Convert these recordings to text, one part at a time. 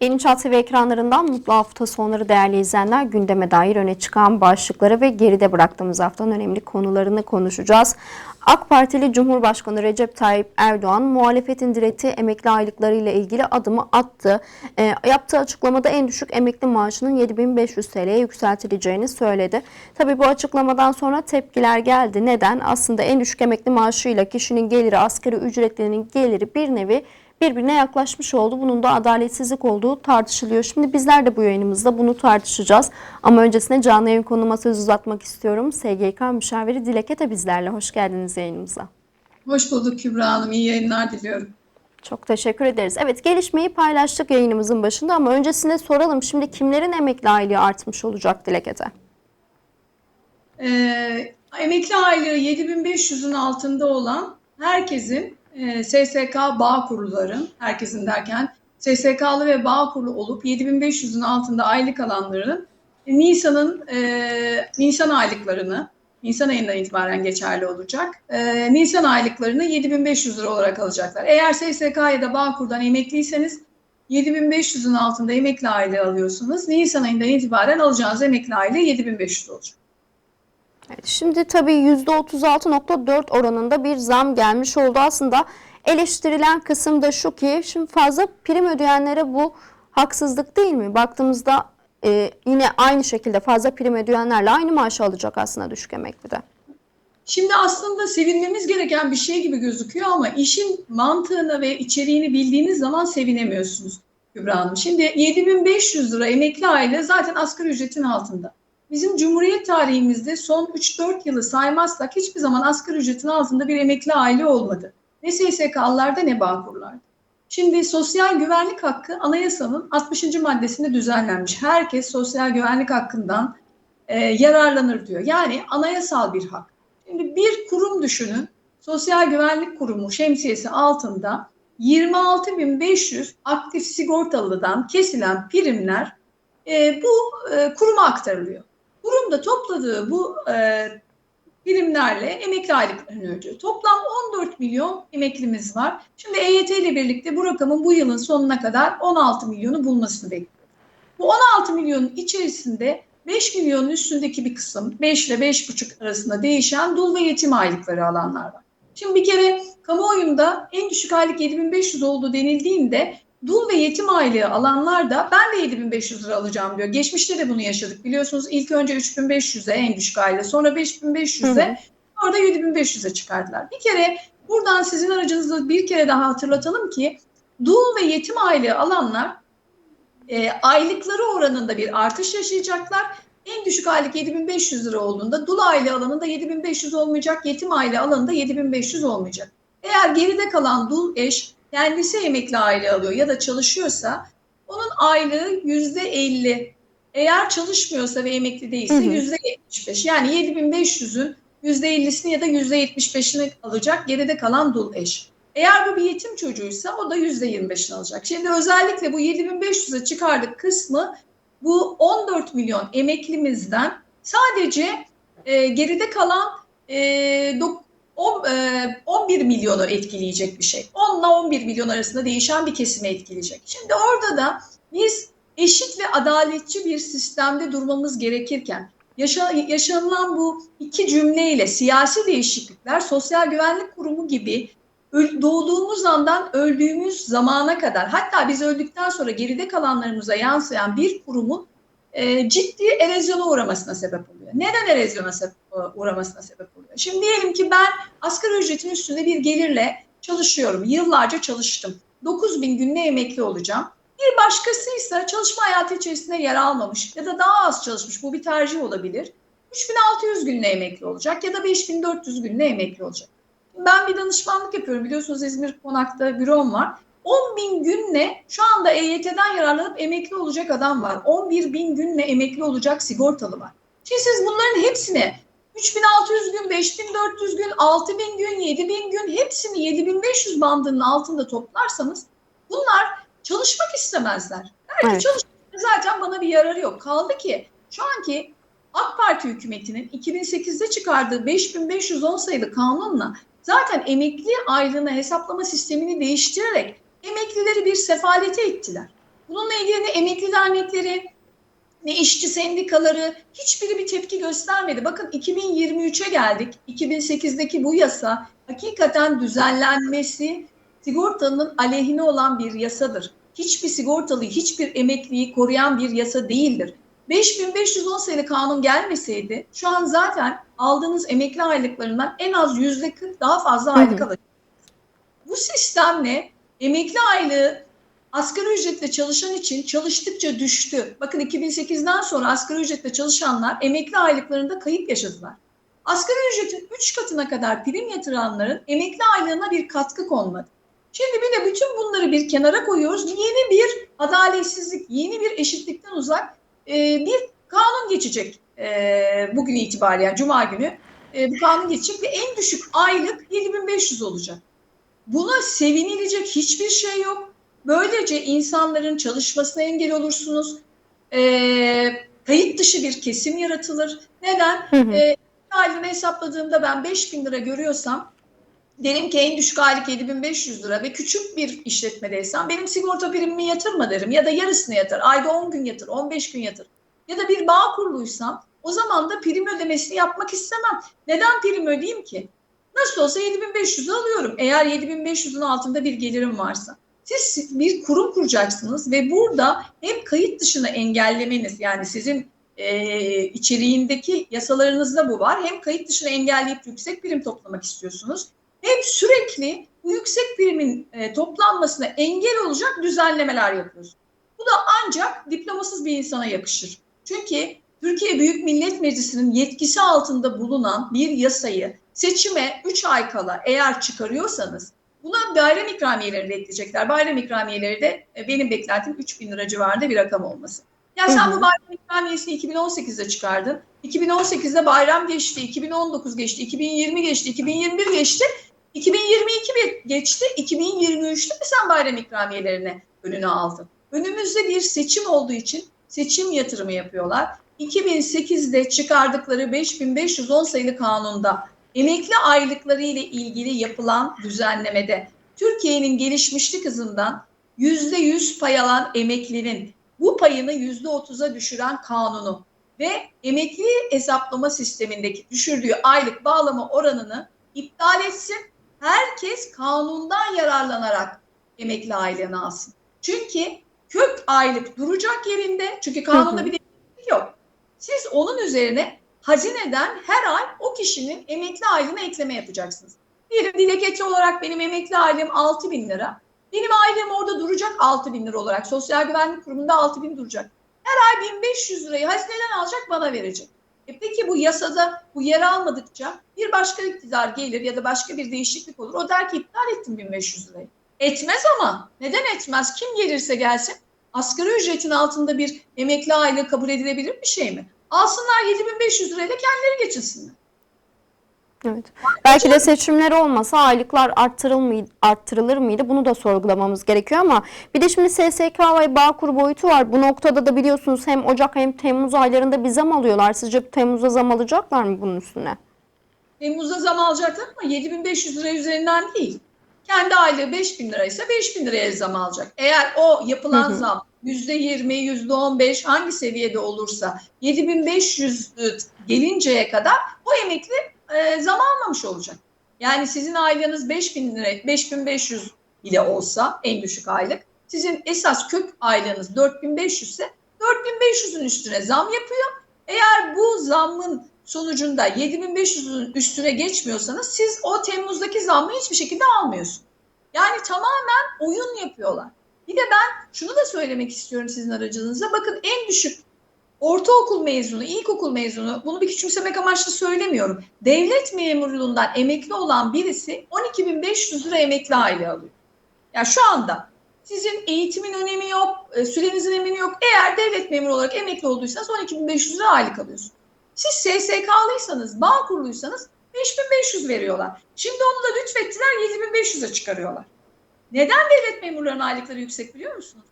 Yeni Çat TV ekranlarından mutlu hafta sonları değerli izleyenler gündeme dair öne çıkan başlıkları ve geride bıraktığımız haftanın önemli konularını konuşacağız. AK Partili Cumhurbaşkanı Recep Tayyip Erdoğan muhalefetin direttiği emekli aylıkları ile ilgili adımı attı. E, yaptığı açıklamada en düşük emekli maaşının 7500 TL'ye yükseltileceğini söyledi. Tabii bu açıklamadan sonra tepkiler geldi. Neden? Aslında en düşük emekli maaşıyla kişinin geliri asgari ücretlinin geliri bir nevi birbirine yaklaşmış oldu. Bunun da adaletsizlik olduğu tartışılıyor. Şimdi bizler de bu yayınımızda bunu tartışacağız. Ama öncesinde canlı yayın konuma söz uzatmak istiyorum. SGK müşaviri Dilek Ete bizlerle. Hoş geldiniz yayınımıza. Hoş bulduk Kübra Hanım. İyi yayınlar diliyorum. Çok teşekkür ederiz. Evet gelişmeyi paylaştık yayınımızın başında ama öncesinde soralım. Şimdi kimlerin emekli aylığı artmış olacak Dilek Ete? Ee, emekli aylığı 7500'ün altında olan herkesin e, SSK bağ kurulların, herkesin derken SSK'lı ve bağ kurulu olup 7500'ün altında aylık alanların e, Nisan'ın e, Nisan aylıklarını Nisan ayından itibaren geçerli olacak. E, Nisan aylıklarını 7500 lira olarak alacaklar. Eğer SSK ya da Bağkur'dan emekliyseniz 7500'ün altında emekli aylığı alıyorsunuz. Nisan ayından itibaren alacağınız emekli aylığı 7500 olacak. Şimdi tabii %36.4 oranında bir zam gelmiş oldu. Aslında eleştirilen kısım da şu ki şimdi fazla prim ödeyenlere bu haksızlık değil mi? Baktığımızda e, yine aynı şekilde fazla prim ödeyenlerle aynı maaşı alacak aslında düşük emekli. Şimdi aslında sevinmemiz gereken bir şey gibi gözüküyor ama işin mantığını ve içeriğini bildiğiniz zaman sevinemiyorsunuz Kübra Hanım. Şimdi 7500 lira emekli aile zaten asgari ücretin altında. Bizim Cumhuriyet tarihimizde son 3-4 yılı saymazsak hiçbir zaman asgari ücretin altında bir emekli aile olmadı. Ne SSK'larda ne Bağkur'larda. Şimdi sosyal güvenlik hakkı anayasanın 60. maddesinde düzenlenmiş. Herkes sosyal güvenlik hakkından e, yararlanır diyor. Yani anayasal bir hak. Şimdi bir kurum düşünün. Sosyal Güvenlik Kurumu şemsiyesi altında 26.500 aktif sigortalıdan kesilen primler e, bu e, kuruma aktarılıyor. Kurum topladığı bu e, primlerle emekli aylıklarını ödüyor. Toplam 14 milyon emeklimiz var. Şimdi EYT ile birlikte bu rakamın bu yılın sonuna kadar 16 milyonu bulmasını bekliyor. Bu 16 milyonun içerisinde 5 milyonun üstündeki bir kısım 5 ile 5,5 arasında değişen dul ve yetim aylıkları alanlar var. Şimdi bir kere kamuoyunda en düşük aylık 7500 olduğu denildiğinde dul ve yetim aylığı alanlar da ben de 7500 lira alacağım diyor. Geçmişte de bunu yaşadık biliyorsunuz. İlk önce 3500'e en düşük aylığı sonra 5500'e orada 7500'e çıkardılar. Bir kere buradan sizin aracınızla bir kere daha hatırlatalım ki dul ve yetim aylığı alanlar e, aylıkları oranında bir artış yaşayacaklar. En düşük aylık 7500 lira olduğunda dul aile alanında 7500 olmayacak, yetim aile alanında 7500 olmayacak. Eğer geride kalan dul eş kendisi emekli aile alıyor ya da çalışıyorsa onun aylığı yüzde 50. Eğer çalışmıyorsa ve emekli değilse yüzde 75. Yani 7500'ün yüzde 50'sini ya da yüzde 75'ini alacak geride kalan dul eş. Eğer bu bir yetim çocuğuysa o da yüzde 25'ini alacak. Şimdi özellikle bu 7500'e çıkardık kısmı bu 14 milyon emeklimizden sadece e, geride kalan e, dok- e, 11 milyonu etkileyecek bir şey. 10 ile 11 milyon arasında değişen bir kesimi etkileyecek. Şimdi orada da biz eşit ve adaletçi bir sistemde durmamız gerekirken yaşa, yaşanılan bu iki cümleyle siyasi değişiklikler sosyal güvenlik kurumu gibi doğduğumuz andan öldüğümüz zamana kadar hatta biz öldükten sonra geride kalanlarımıza yansıyan bir kurumun e, ciddi erozyona uğramasına sebep oluyor. Neden erozyona se- uğramasına sebep oluyor? Şimdi diyelim ki ben asgari ücretin üstünde bir gelirle çalışıyorum. Yıllarca çalıştım. 9 bin günle emekli olacağım. Bir başkası ise çalışma hayatı içerisinde yer almamış ya da daha az çalışmış. Bu bir tercih olabilir. 3600 günle emekli olacak ya da 5400 günle emekli olacak. Ben bir danışmanlık yapıyorum. Biliyorsunuz İzmir Konak'ta bürom var. 10 bin günle şu anda EYT'den yararlanıp emekli olacak adam var. 11 bin günle emekli olacak sigortalı var. Şimdi siz bunların hepsini 3600 gün, 5400 gün, 6000 gün, 7000 gün hepsini 7500 bandının altında toplarsanız bunlar çalışmak istemezler. Der Evet. çalışmak zaten bana bir yararı yok. Kaldı ki şu anki AK Parti hükümetinin 2008'de çıkardığı 5510 sayılı kanunla zaten emekli aylığına hesaplama sistemini değiştirerek emeklileri bir sefalete ittiler. Bununla ilgili emekli dernekleri, ne işçi sendikaları hiçbiri bir tepki göstermedi. Bakın 2023'e geldik. 2008'deki bu yasa hakikaten düzenlenmesi sigortanın aleyhine olan bir yasadır. Hiçbir sigortalıyı, hiçbir emekliyi koruyan bir yasa değildir. 5510 sayılı kanun gelmeseydi şu an zaten aldığınız emekli aylıklarından en az yüzde 40 daha fazla aylık alacaksınız. Bu sistemle emekli aylığı asgari ücretle çalışan için çalıştıkça düştü. Bakın 2008'den sonra asgari ücretle çalışanlar emekli aylıklarında kayıp yaşadılar. Asgari ücretin 3 katına kadar prim yatıranların emekli aylığına bir katkı konmadı. Şimdi bir de bütün bunları bir kenara koyuyoruz. Yeni bir adaletsizlik, yeni bir eşitlikten uzak e, bir kanun geçecek e, bugün itibariyle, Cuma günü. E, bu kanun geçecek ve en düşük aylık 7500 olacak. Buna sevinilecek hiçbir şey yok. Böylece insanların çalışmasına engel olursunuz. E, kayıt dışı bir kesim yaratılır. Neden? Hı hı. E, hesapladığımda ben 5000 lira görüyorsam derim ki en düşük aylık 7500 lira ve küçük bir işletmedeysem benim sigorta primimi yatırma derim ya da yarısını yatır. Ayda 10 gün yatır, 15 gün yatır. Ya da bir bağ kuruluysam o zaman da prim ödemesini yapmak istemem. Neden prim ödeyeyim ki? Nasıl olsa 7500'ü alıyorum. Eğer 7500'ün altında bir gelirim varsa. Siz bir kurum kuracaksınız ve burada hem kayıt dışını engellemeniz yani sizin e, içeriğindeki yasalarınızda bu var. Hem kayıt dışını engelleyip yüksek prim toplamak istiyorsunuz. Hem sürekli bu yüksek primin e, toplanmasına engel olacak düzenlemeler yapıyorsunuz. Bu da ancak diplomasız bir insana yakışır. Çünkü Türkiye Büyük Millet Meclisi'nin yetkisi altında bulunan bir yasayı seçime 3 ay kala eğer çıkarıyorsanız buna bayram ikramiyeleri de ekleyecekler. Bayram ikramiyeleri de e, benim beklentim 3 bin lira civarında bir rakam olması. Ya sen bu bayram ikramiyesini 2018'de çıkardın. 2018'de bayram geçti, 2019 geçti, 2020 geçti, 2021 geçti. 2022 bir geçti, 2023'te de sen bayram ikramiyelerine önüne aldın. Önümüzde bir seçim olduğu için seçim yatırımı yapıyorlar. 2008'de çıkardıkları 5510 sayılı kanunda emekli aylıkları ile ilgili yapılan düzenlemede Türkiye'nin gelişmişlik hızından %100 pay alan emeklinin bu payını %30'a düşüren kanunu ve emekli hesaplama sistemindeki düşürdüğü aylık bağlama oranını iptal etsin. Herkes kanundan yararlanarak emekli aylığını alsın. Çünkü kök aylık duracak yerinde. Çünkü kanunda bir değişiklik yok. Siz onun üzerine hazineden her ay o kişinin emekli aylığına ekleme yapacaksınız. Diyelim dilekçe olarak benim emekli aylığım 6 bin lira. Benim aylığım orada duracak 6 bin lira olarak. Sosyal Güvenlik Kurumu'nda 6 bin duracak. Her ay 1500 lirayı hazineden alacak bana verecek. E peki bu yasada bu yer almadıkça bir başka iktidar gelir ya da başka bir değişiklik olur. O der ki iptal ettim 1500 lirayı. Etmez ama. Neden etmez? Kim gelirse gelsin. Asgari ücretin altında bir emekli aylığı kabul edilebilir bir şey mi? Alsınlar 7500 lirayla kendileri geçinsinler. Evet. Belki de seçimler olmasa aylıklar arttırıl mıydı, arttırılır mıydı? Bunu da sorgulamamız gerekiyor ama bir de şimdi SSK ve Bağkur boyutu var. Bu noktada da biliyorsunuz hem Ocak hem Temmuz aylarında bir zam alıyorlar. Sizce Temmuz'da zam alacaklar mı bunun üstüne? Temmuz'da zam alacaklar ama 7500 lira üzerinden değil. Kendi aylığı 5000 liraysa 5000 liraya zam alacak. Eğer o yapılan Hı hı. zam %20, %15 hangi seviyede olursa 7500 gelinceye kadar o emekli e, zam almamış olacak. Yani sizin aylığınız 5000 lira, 5500 bile olsa en düşük aylık. Sizin esas kök aylığınız 4500 ise 4500'ün üstüne zam yapıyor. Eğer bu zammın sonucunda 7500'ün üstüne geçmiyorsanız siz o Temmuz'daki zammı hiçbir şekilde almıyorsunuz. Yani tamamen oyun yapıyorlar. Bir de ben şunu da söylemek istiyorum sizin aracınıza. Bakın en düşük ortaokul mezunu, ilkokul mezunu bunu bir küçümsemek amaçlı söylemiyorum. Devlet memurluğundan emekli olan birisi 12.500 lira emekli aylığı alıyor. Yani şu anda sizin eğitimin önemi yok, e, sürenizin önemi yok. Eğer devlet memuru olarak emekli olduysanız 12.500 lira aylık alıyorsunuz. Siz SSK'lıysanız, bağ kuruluysanız 5500 veriyorlar. Şimdi onu da lütfettiler 7500'e çıkarıyorlar. Neden devlet memurlarının aylıkları yüksek biliyor musunuz?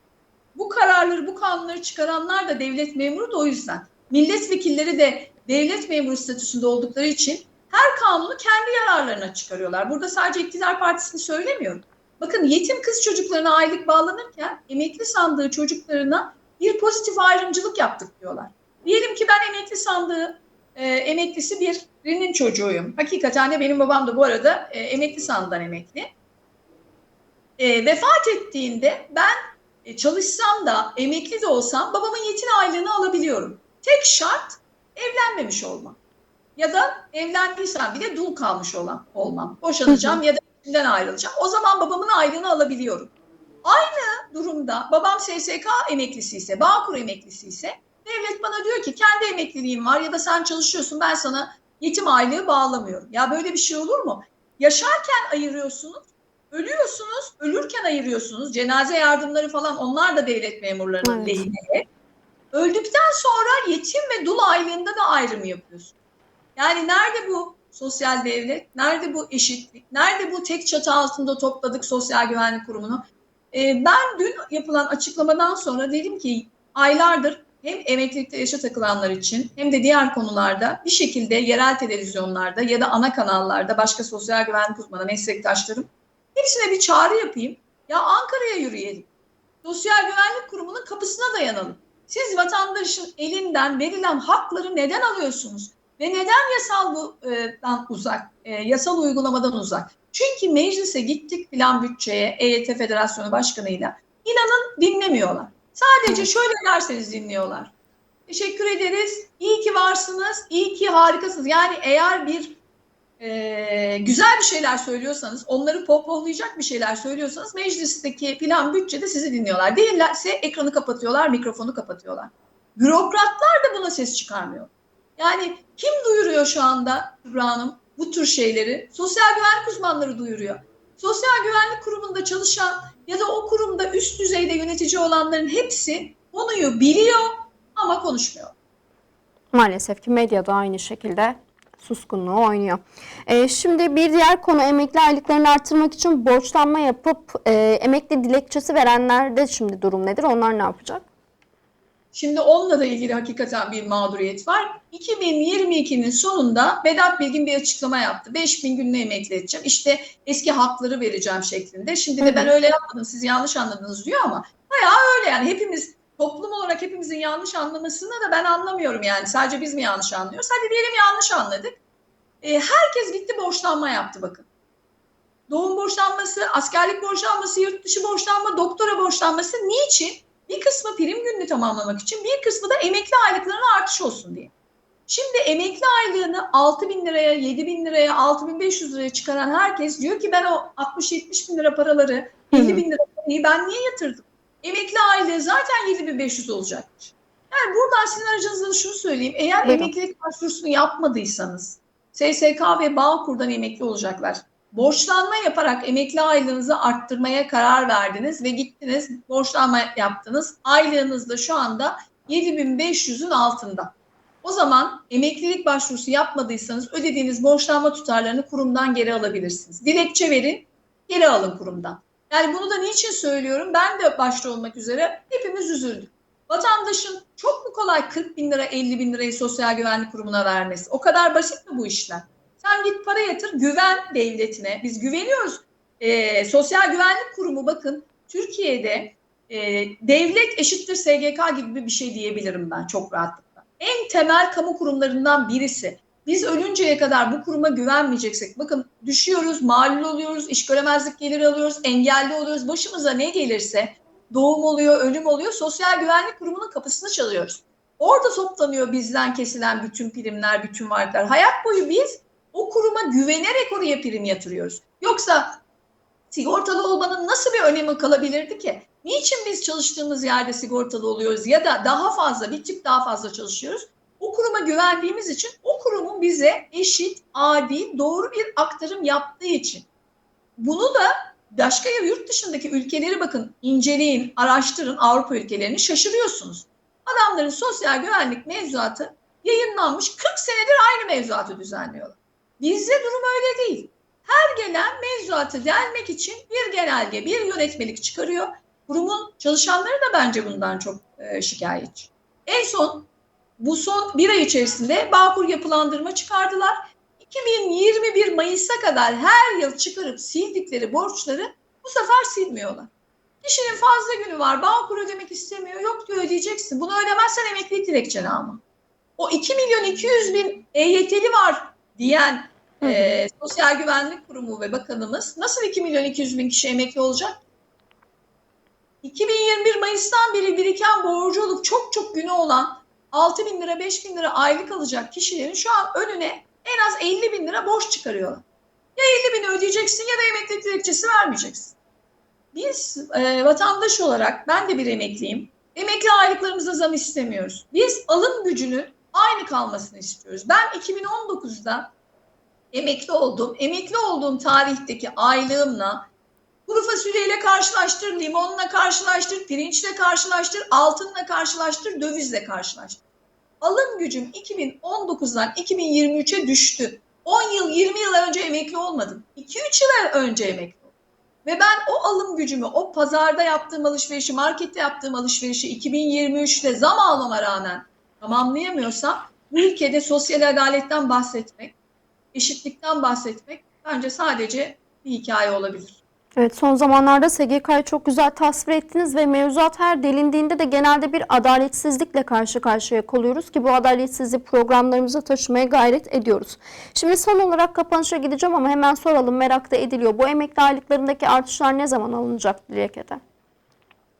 Bu kararları, bu kanunları çıkaranlar da devlet memuru da o yüzden. Milletvekilleri de devlet memuru statüsünde oldukları için her kanunu kendi yararlarına çıkarıyorlar. Burada sadece iktidar partisini söylemiyorum. Bakın yetim kız çocuklarına aylık bağlanırken emekli sandığı çocuklarına bir pozitif ayrımcılık yaptık diyorlar. Diyelim ki ben emekli sandığı e, emeklisi birinin çocuğuyum. Hakikaten de benim babam da bu arada e, emekli sandıdan emekli. E, vefat ettiğinde ben e, çalışsam da emekli de olsam babamın yetim aylığını alabiliyorum. Tek şart evlenmemiş olmam. Ya da evlendiysem bile dul kalmış olan olmam. Boşanacağım ya da eşimden ayrılacağım. O zaman babamın aylığını alabiliyorum. Aynı durumda babam SSK emeklisi ise, Bağkur emeklisi ise devlet bana diyor ki kendi emekliliğim var ya da sen çalışıyorsun ben sana yetim aylığı bağlamıyorum. Ya böyle bir şey olur mu? Yaşarken ayırıyorsunuz, ölüyorsunuz, ölürken ayırıyorsunuz. Cenaze yardımları falan onlar da devlet memurlarının Evet. lehine. Öldükten sonra yetim ve dul aylığında da ayrım yapıyorsun. Yani nerede bu sosyal devlet? Nerede bu eşitlik? Nerede bu tek çatı altında topladık sosyal güvenlik kurumunu? Ee, ben dün yapılan açıklamadan sonra dedim ki aylardır hem emeklilikte yaşa takılanlar için hem de diğer konularda bir şekilde yerel televizyonlarda ya da ana kanallarda başka sosyal güvenlik uzmanı meslektaşlarım hepsine bir çağrı yapayım. Ya Ankara'ya yürüyelim. Sosyal Güvenlik Kurumu'nun kapısına dayanalım. Siz vatandaşın elinden verilen hakları neden alıyorsunuz? Ve neden yasal budan uzak, e, yasal uygulamadan uzak? Çünkü meclise gittik plan bütçeye, EYT Federasyonu Başkanı'yla. İnanın dinlemiyorlar. Sadece şöyle derseniz dinliyorlar. Teşekkür ederiz, iyi ki varsınız, iyi ki harikasınız. Yani eğer bir e, güzel bir şeyler söylüyorsanız, onları pohpohlayacak bir şeyler söylüyorsanız meclisteki plan bütçede sizi dinliyorlar. Değillerse ekranı kapatıyorlar, mikrofonu kapatıyorlar. Bürokratlar da buna ses çıkarmıyor. Yani kim duyuruyor şu anda Kübra Hanım bu tür şeyleri? Sosyal güvenlik uzmanları duyuruyor. Sosyal güvenlik kurumunda çalışan ya da o kurumda üst düzeyde yönetici olanların hepsi konuyu biliyor ama konuşmuyor. Maalesef ki medyada aynı şekilde suskunluğu oynuyor. Ee, şimdi bir diğer konu emekli aylıklarını artırmak için borçlanma yapıp e, emekli dilekçesi verenlerde şimdi durum nedir? Onlar ne yapacak? Şimdi onunla da ilgili hakikaten bir mağduriyet var. 2022'nin sonunda Vedat Bilgin bir açıklama yaptı. 5000 gününe emekli edeceğim. İşte eski hakları vereceğim şeklinde. Şimdi de ben öyle yapmadım siz yanlış anladınız diyor ama bayağı öyle yani hepimiz toplum olarak hepimizin yanlış anlamasını da ben anlamıyorum yani. Sadece biz mi yanlış anlıyoruz? Hadi diyelim yanlış anladık. E, herkes gitti borçlanma yaptı bakın. Doğum borçlanması, askerlik borçlanması, yurt dışı borçlanma, doktora borçlanması niçin? Bir kısmı prim gününü tamamlamak için, bir kısmı da emekli aylıklarına artış olsun diye. Şimdi emekli aylığını 6 bin liraya, 7 bin liraya, 6500 liraya çıkaran herkes diyor ki ben o 60-70 bin lira paraları, 50 bin lira parayı ben niye yatırdım? Emekli aylığı zaten 7500 olacakmış. Yani buradan sizin aracınızda şunu söyleyeyim. Eğer Buyurun. emeklilik başvurusunu yapmadıysanız SSK ve Bağkur'dan emekli olacaklar. Borçlanma yaparak emekli aylığınızı arttırmaya karar verdiniz ve gittiniz borçlanma yaptınız. Aylığınız da şu anda 7500'ün altında. O zaman emeklilik başvurusu yapmadıysanız ödediğiniz borçlanma tutarlarını kurumdan geri alabilirsiniz. Dilekçe verin, geri alın kurumdan. Yani bunu da niçin söylüyorum? Ben de başta olmak üzere hepimiz üzüldük. Vatandaşın çok mu kolay 40 bin lira 50 bin lirayı sosyal güvenlik kurumuna vermesi? O kadar basit mi bu işler? Sen git para yatır güven devletine. Biz güveniyoruz. Ee, sosyal güvenlik kurumu bakın Türkiye'de e, devlet eşittir SGK gibi bir şey diyebilirim ben çok rahatlıkla. En temel kamu kurumlarından birisi. Biz ölünceye kadar bu kuruma güvenmeyeceksek bakın düşüyoruz, mağlul oluyoruz, iş göremezlik geliri alıyoruz, engelli oluyoruz. Başımıza ne gelirse doğum oluyor, ölüm oluyor. Sosyal güvenlik kurumunun kapısını çalıyoruz. Orada toplanıyor bizden kesilen bütün primler, bütün varlıklar. Hayat boyu biz o kuruma güvenerek oraya prim yatırıyoruz. Yoksa sigortalı olmanın nasıl bir önemi kalabilirdi ki? Niçin biz çalıştığımız yerde sigortalı oluyoruz ya da daha fazla, bir tık daha fazla çalışıyoruz? O kuruma güvendiğimiz için o kurumun bize eşit, adil, doğru bir aktarım yaptığı için. Bunu da başka ya yurt dışındaki ülkeleri bakın inceleyin, araştırın Avrupa ülkelerini şaşırıyorsunuz. Adamların sosyal güvenlik mevzuatı yayınlanmış 40 senedir aynı mevzuatı düzenliyorlar. Bizde durum öyle değil. Her gelen mevzuatı delmek için bir genelge, bir yönetmelik çıkarıyor. Kurumun çalışanları da bence bundan çok e, şikayetçi. En son bu son bir ay içerisinde Bağkur yapılandırma çıkardılar. 2021 Mayıs'a kadar her yıl çıkarıp sildikleri borçları bu sefer silmiyorlar. Kişinin fazla günü var, Bağkur ödemek istemiyor, yok diyor ödeyeceksin. Bunu ödemezsen emeklilik dilekçeni alma. O 2 milyon 200 bin EYT'li var diyen Hı hı. e, Sosyal Güvenlik Kurumu ve Bakanımız nasıl 2 milyon 200 bin kişi emekli olacak? 2021 Mayıs'tan beri biriken borcu olup çok çok günü olan 6 bin lira 5 bin lira aylık alacak kişilerin şu an önüne en az 50 bin lira borç çıkarıyorlar. Ya 50 bini ödeyeceksin ya da emeklilik dilekçesi vermeyeceksin. Biz e, vatandaş olarak ben de bir emekliyim. Emekli aylıklarımıza zam istemiyoruz. Biz alım gücünün aynı kalmasını istiyoruz. Ben 2019'da emekli oldum. Emekli olduğum tarihteki aylığımla kuru fasulyeyle karşılaştır, limonla karşılaştır, pirinçle karşılaştır, altınla karşılaştır, dövizle karşılaştır. Alım gücüm 2019'dan 2023'e düştü. 10 yıl, 20 yıl önce emekli olmadım. 2-3 yıl önce emekli oldum. Ve ben o alım gücümü, o pazarda yaptığım alışverişi, markette yaptığım alışverişi 2023'te zam almama rağmen tamamlayamıyorsam bu ülkede sosyal adaletten bahsetmek, eşitlikten bahsetmek bence sadece bir hikaye olabilir. Evet son zamanlarda SGK'yı çok güzel tasvir ettiniz ve mevzuat her delindiğinde de genelde bir adaletsizlikle karşı karşıya kalıyoruz ki bu adaletsizliği programlarımıza taşımaya gayret ediyoruz. Şimdi son olarak kapanışa gideceğim ama hemen soralım merak da ediliyor. Bu emekli aylıklarındaki artışlar ne zaman alınacak Dilek'e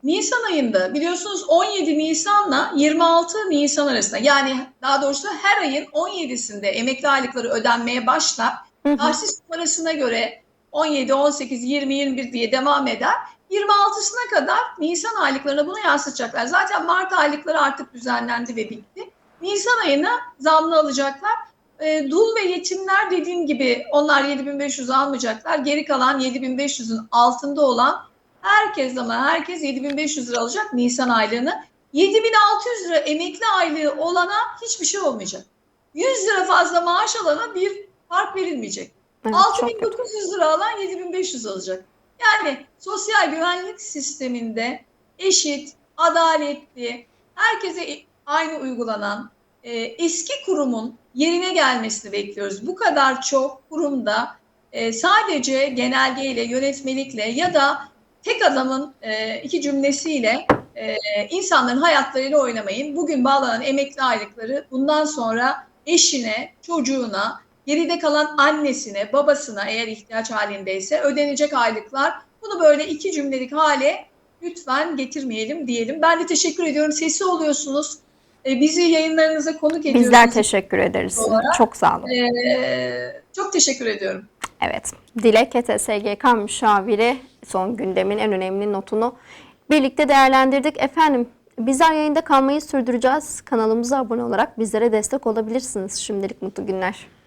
Nisan ayında biliyorsunuz 17 Nisan'la 26 Nisan arasında yani daha doğrusu her ayın 17'sinde emekli aylıkları ödenmeye başlar. Tahsis numarasına göre 17, 18, 20, 21 diye devam eder. 26'sına kadar Nisan aylıklarına bunu yansıtacaklar. Zaten Mart aylıkları artık düzenlendi ve bitti. Nisan ayına zamlı alacaklar. E, dul ve yetimler dediğim gibi onlar 7500 almayacaklar. Geri kalan 7500'ün altında olan herkes ama herkes 7500 lira alacak Nisan aylığını. 7600 lira emekli aylığı olana hiçbir şey olmayacak. 100 lira fazla maaş alana bir fark verilmeyecek. Evet, çok kötü. 6900 lira alan 7500 alacak. Yani sosyal güvenlik sisteminde eşit, adaletli, herkese aynı uygulanan e, eski kurumun yerine gelmesini bekliyoruz. Bu kadar çok kurumda e, sadece genelgeyle, yönetmelikle ya da tek adamın e, iki cümlesiyle e, insanların hayatlarıyla oynamayın. Bugün bağlanan emekli aylıkları bundan sonra eşine, çocuğuna, geride kalan annesine, babasına eğer ihtiyaç halindeyse ödenecek aylıklar. Bunu böyle iki cümlelik hale lütfen getirmeyelim diyelim. Ben de teşekkür ediyorum. Sesi oluyorsunuz. E, bizi yayınlarınıza konuk ediyorsunuz. Bizler teşekkür ederiz. olarak. Çok sağ olun. E, çok teşekkür ediyorum. Evet. Dilek Ete SGK müşaviri son gündemin en önemli notunu birlikte değerlendirdik. Efendim bizler yayında kalmayı sürdüreceğiz. Kanalımıza abone olarak bizlere destek olabilirsiniz. Şimdilik mutlu günler.